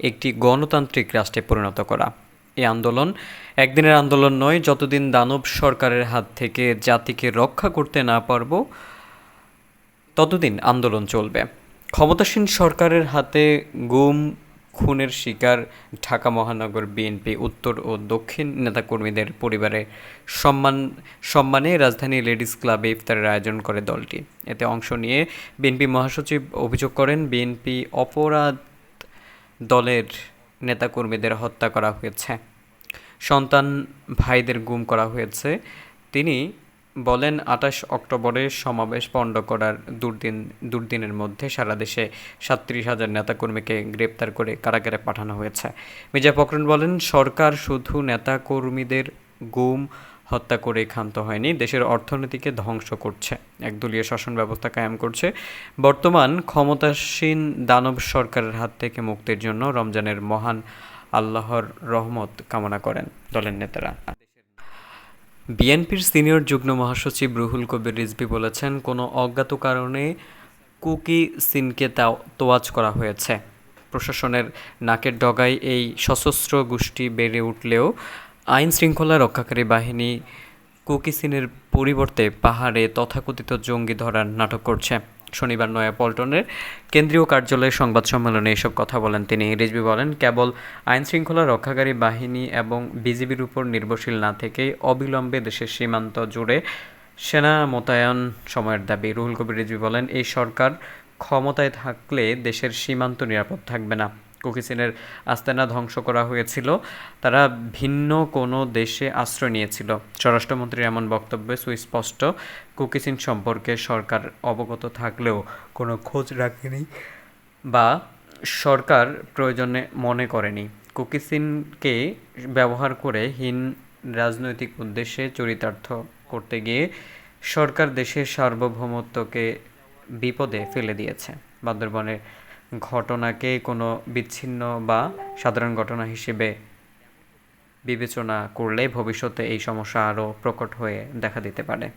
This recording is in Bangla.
একটি গণতান্ত্রিক রাষ্ট্রে পরিণত করা। এই আন্দোলন একদিনের আন্দোলন নয়, যতদিন দানব সরকারের হাত থেকে জাতিকে রক্ষা করতে না পারব, ততদিন আন্দোলন চলবে। ক্ষমতাসীন সরকারের হাতে গুম, খুনের শিকার ঢাকা মহানগর বিএনপি উত্তর ও দক্ষিণ নেতাকর্মীদের পরিবারের সম্মান, সম্মানে রাজধানী লেডিস ক্লাবে ইফতারের আয়োজন করে দলটি। এতে অংশ নিয়ে বিএনপি মহাসচিব অভিযোগ করেন, বিএনপি অপরাধ দলের নেতাকর্মীদের হত্যা করা হয়েছে। সন্তান ভাইদের গুম করা হয়েছে। তিনি বলেন, আঠাশ অক্টোবরে সমাবেশ পণ্ড করার দুর্দিন, দুর্দিনের মধ্যে সারা দেশে সাতত্রিশ হাজার নেতাকর্মীকে গ্রেপ্তার করে কারাগারে পাঠানো হয়েছে। মির্জা ফখরুল বলেন, সরকার শুধু নেতাকর্মীদের গুম হত্যা করে ক্ষান্ত হয়নি, দেশের অর্থনীতিকে ধ্বংস করছে। একদলীয় শাসন ব্যবস্থা কায়েম করছে। বর্তমান ক্ষমতাসীন দানব সরকারের হাত থেকে মুক্তির জন্য রমজানের মহান আল্লাহর রহমত কামনা করেন দলের নেতারা। বিএনপির সিনিয়র যুগ্ম মহাসচিব রুহুল কবির রিজভি বলেছেন, কোনো অজ্ঞাত কারণে কুকি সিনকে তোয়াজ করা হয়েছে। প্রশাসনের নাকের ডগায় এই সশস্ত্র গোষ্ঠী বেড়ে উঠলেও আইন শৃঙ্খলা রক্ষাকারী বাহিনী কুকিসিনের পরিবর্তে পাহাড়ে তথাকথিত জঙ্গি ধরার নাটক করছে। শনিবার নয়া পল্টনের কেন্দ্রীয় কার্যালয়ে সংবাদ সম্মেলনে এসব কথা বলেন তিনি। রিজভি বলেন, কেবল আইন শৃঙ্খলা রক্ষাকারী বাহিনী এবং বিজিবির উপর নির্ভরশীল না থেকে অবিলম্বে দেশের সীমান্ত জুড়ে সেনা মোতায়েন সময়ের দাবি। রুহুল কবির রিজভি বলেন, এই সরকার ক্ষমতায় থাকলে দেশের সীমান্ত নিরাপদ থাকবে না। কুকিসিনের আস্তানা ধ্বংস করা হয়েছিল। তারা ভিন্ন কোনো দেশে আশ্রয় নিয়েছিল। স্বরাষ্ট্রমন্ত্রীর এমন বক্তব্যে সুস্পষ্ট, কুকিসিন সম্পর্কে সরকার অবগত থাকলেও কোনো খোঁজ রাখেনি বা সরকার প্রয়োজনে মনে করেনি। কুকিসিনকে ব্যবহার করে হীন রাজনৈতিক উদ্দেশ্যে চরিতার্থ করতে গিয়ে সরকার দেশের সার্বভৌমত্বকে বিপদে ফেলে দিয়েছে। বান্দরবনের ঘটনাকে কোনো বিচ্ছিন্ন বা সাধারণ ঘটনা হিসেবে বিবেচনা করলে ভবিষ্যতে এই সমস্যা আরও প্রকট হয়ে দেখা দিতে পারে।